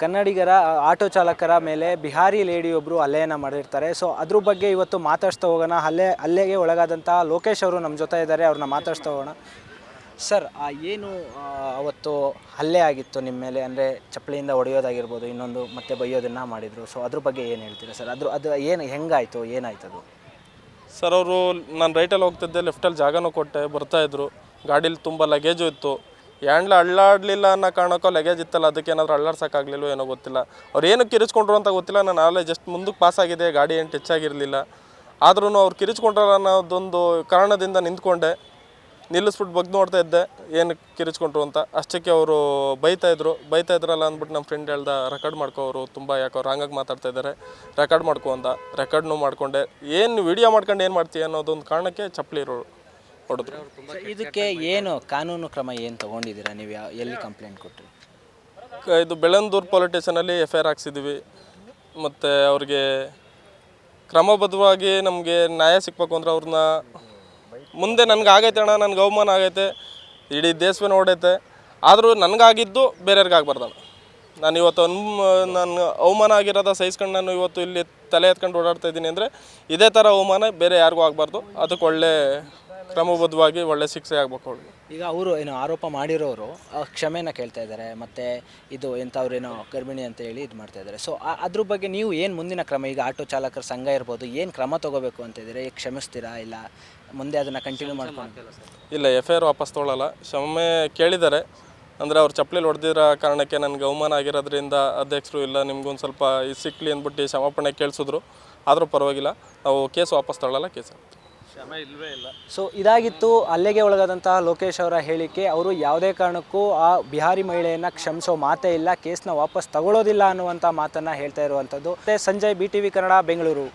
ಕನ್ನಡಿಗರ ಆಟೋ ಚಾಲಕರ ಮೇಲೆ ಬಿಹಾರಿ ಲೇಡಿಯೊಬ್ಬರು ಹಲ್ಲೆಯನ್ನು ಮಾಡಿರ್ತಾರೆ. ಸೊ ಅದ್ರ ಬಗ್ಗೆ ಇವತ್ತು ಮಾತಾಡ್ಸ್ತಾ ಹೋಗೋಣ. ಹಲ್ಲೆ, ಹಲ್ಲೆಗೆ ಒಳಗಾದಂತಹ ಲೋಕೇಶ್ ಅವರು ನಮ್ಮ ಜೊತೆ ಇದ್ದಾರೆ. ಅವ್ರನ್ನ ಮಾತಾಡ್ಸ್ತಾ ಹೋಗೋಣ. ಸರ್ ಏನು ಅವತ್ತು ಹಲ್ಲೆ ಆಗಿತ್ತು ನಿಮ್ಮ ಮೇಲೆ? ಅಂದರೆ ಚಪ್ಪಲಿಯಿಂದ ಹೊಡೆಯೋದಾಗಿರ್ಬೋದು, ಇನ್ನೊಂದು ಮತ್ತೆ ಬೈಯೋದನ್ನು ಮಾಡಿದರು. ಸೊ ಅದ್ರ ಬಗ್ಗೆ ಏನು ಹೇಳ್ತೀರಾ ಸರ್ ಅದ್ರ ಅದು ಏನು, ಹೆಂಗಾಯಿತು? ಏನಾಯ್ತು ಅದು ಸರ್ ಅವರು, ನಾನು ರೈಟಲ್ಲಿ ಹೋಗ್ತಿದ್ದೆ ಲೆಫ್ಟಲ್ಲಿ ಜಾಗನೂ ಕೊಟ್ಟೆ ಬರ್ತಾಯಿದ್ರು ಗಾಡೀಲಿ ತುಂಬ ಲಗೇಜು ಇತ್ತು. ಹ್ಯಾಂಡ್ಲ ಅಳ್ಳಾಡಲಿಲ್ಲ ಅನ್ನೋ ಕಾರಣಕ್ಕೋ ಲಗೇಜ್ ಇತ್ತಲ್ಲ, ಅದಕ್ಕೆ ಏನಾದರೂ ಅಳ್ಳಾಡ್ಸೋಕ್ಕಾಗಲಿಲ್ಲ ಏನೋ ಗೊತ್ತಿಲ್ಲ. ಅವ್ರು ಏನು ಕಿರಿಚ್ಕೊಂಡ್ರು ಅಂತ ಗೊತ್ತಿಲ್ಲ ನಾನು ಆಲೇ ಜಸ್ಟ್ ಮುಂದಕ್ಕೆ ಪಾಸ್ ಆಗಿದೆ, ಗಾಡಿ ಏನು ಟಚ್ ಆಗಿರಲಿಲ್ಲ. ಆದ್ರೂ ಅವ್ರು ಕಿರಿಚ್ಕೊಂಡ್ರಲ್ಲ ಅನ್ನೋದೊಂದು ಕಾರಣದಿಂದ ನಿಂತ್ಕೊಂಡೆ. ನಿಲ್ಲಿಸ್ಬಿಟ್ಟು ಬಗ್ದು ನೋಡ್ತಾ ಇದ್ದೆ, ಏನು ಕಿರಿಚ್ಕೊಂಡ್ರು ಅಂತ. ಅಷ್ಟಕ್ಕೆ ಅವರು ಬೈತಾ ಇದ್ರು. ಬೈತಾ ಇದ್ರಲ್ಲ ಅಂದ್ಬಿಟ್ಟು ನಮ್ಮ ಫ್ರೆಂಡ್ ಹೇಳ್ದ ರೆಕಾರ್ಡ್ ಮಾಡ್ಕೋ ಅವರು, ತುಂಬ ಯಾಕೋ ರಾಂಗಾಗಿ ಮಾತಾಡ್ತಾ ಇದ್ದಾರೆ ರೆಕಾರ್ಡ್ ಮಾಡ್ಕೊ ಅಂತ. ರೆಕಾರ್ಡ್ನು ಮಾಡ್ಕೊಂಡೆ. ಏನು ವಿಡಿಯೋ ಮಾಡ್ಕೊಂಡು ಏನು ಮಾಡ್ತೀಯ ಅನ್ನೋದೊಂದು ಕಾರಣಕ್ಕೆ ಚಪ್ಪಲಿ ಹೊಡೆದ್ರು. ಇದಕ್ಕೆ ಏನು ಕಾನೂನು ಕ್ರಮ ಏನು ತೊಗೊಂಡಿದ್ದೀರಾ? ನೀವು ಯಾವ ಎಲ್ಲಿ ಕಂಪ್ಲೇಂಟ್ ಕೊಟ್ಟರು ಕ- ಇದು ಬೆಳಂದೂರು ಪೊಲೀಸ್ ಸ್ಟೇಷನಲ್ಲಿ ಎಫ್ ಐ ಆರ್ ಹಾಕ್ಸಿದ್ದೀವಿ ಮತ್ತು ಅವ್ರಿಗೆ ಕ್ರಮಬದ್ಧವಾಗಿ ನಮಗೆ ನ್ಯಾಯ ಸಿಕ್ಬೇಕು ಅಂದ್ರೆ ಅವ್ರನ್ನ ಮುಂದೆ ನನಗೆ ಆಗೈತೆ ಅಣ್ಣ ನನಗೆ ಅವಮಾನ ಆಗೈತೆ. ಇಡೀ ದೇಶವೇ ನೋಡೈತೆ. ಆದರೂ ನನಗಾಗಿದ್ದು ಬೇರೆಯವ್ರಿಗೆ ಆಗ್ಬಾರ್ದಣ್ಣ ನಾನು ಇವತ್ತು ಅನ್ ನಾನು ಅವಮಾನ ಆಗಿರೋದ ಸಹಿಸ್ಕೊಂಡು ನಾನು ಇವತ್ತು ಇಲ್ಲಿ ತಲೆ ಎತ್ಕೊಂಡು ಓಡಾಡ್ತಾ ಇದ್ದೀನಿ ಅಂದರೆ ಇದೇ ಥರ ಅವಮಾನ ಬೇರೆ ಯಾರಿಗೂ ಆಗಬಾರ್ದು. ಅದಕ್ಕೆ ಒಳ್ಳೆ ಕ್ರಮಬದ್ಧವಾಗಿ ಒಳ್ಳೆ ಶಿಕ್ಷೆ ಆಗ್ಬೇಕು ಅವ್ರಿಗೆ ಈಗ ಅವರು ಏನು ಆರೋಪ ಮಾಡಿರೋರು ಆ, ಕ್ಷಮೆನ ಕೇಳ್ತಾ ಇದ್ದಾರೆ ಮತ್ತೆ ಇದು ಎಂಥವ್ರೇನೋ ಗರ್ಭಿಣಿ ಅಂತ ಹೇಳಿ ಇದು ಮಾಡ್ತಾ ಇದ್ದಾರೆ ಸೊ ಅದ್ರ ಬಗ್ಗೆ ನೀವು ಏನು ಮುಂದಿನ ಕ್ರಮ? ಈಗ ಆಟೋ ಚಾಲಕರ ಸಂಘ ಇರ್ಬೋದು ಏನು ಕ್ರಮ ತಗೋಬೇಕು ಅಂತ ಇದ್ದೀರಾ? ಈಗ ಕ್ಷಮಿಸ್ತೀರಾ ಇಲ್ಲ ಮುಂದೆ ಅದನ್ನು ಕಂಟಿನ್ಯೂ ಮಾಡ್ಕೊಂಡು? ಇಲ್ಲ ಎಫ್ ಐ ಆರ್ ವಾಪಸ್ ತೊಗೊಳ್ಳಲ್ಲ ಕ್ಷಮೆ ಕೇಳಿದ್ದಾರೆ. ಅಂದರೆ ಅವ್ರು ಚಪ್ಪಲಿ ಹೊಡೆದಿರೋ ಕಾರಣಕ್ಕೆ ನನಗೆ ಅವಮಾನ ಆಗಿರೋದ್ರಿಂದ ಅಧ್ಯಕ್ಷರು ಇಲ್ಲ ನಿಮ್ಗೊಂದು ಸ್ವಲ್ಪ ಇದು ಸಿಕ್ಕಲಿ ಅಂದ್ಬಿಟ್ಟು ಕ್ಷಮಾಪಣೆ ಕೇಳಿಸಿದ್ರು. ಆದರೂ ಪರವಾಗಿಲ್ಲ. ನಾವು ಕೇಸ್ ವಾಪಸ್ ತೊಗೊಳ್ಳಲ್ಲ ಕೇಸ್ ಸೊ ಇದಾಗಿತ್ತು ಅಲ್ಲಿಗೆ ಒಳಗಾದಂತಹ ಲೋಕೇಶ್ ಅವರ ಹೇಳಿಕೆ. ಅವರು ಯಾವುದೇ ಕಾರಣಕ್ಕೂ ಆ ಬಿಹಾರಿ ಮಹಿಳೆಯನ್ನು ಕ್ಷಮಿಸೋ ಮಾತೇ ಇಲ್ಲ, ಕೇಸ್ನ ವಾಪಸ್ ತಗೊಳ್ಳೋದಿಲ್ಲ ಅನ್ನುವಂಥ ಮಾತನ್ನು ಹೇಳ್ತಾ ಇರುವಂಥದ್ದು ಮತ್ತೆ ಸಂಜಯ್ ಬಿ ಟಿ ಕನ್ನಡ, ಬೆಂಗಳೂರು.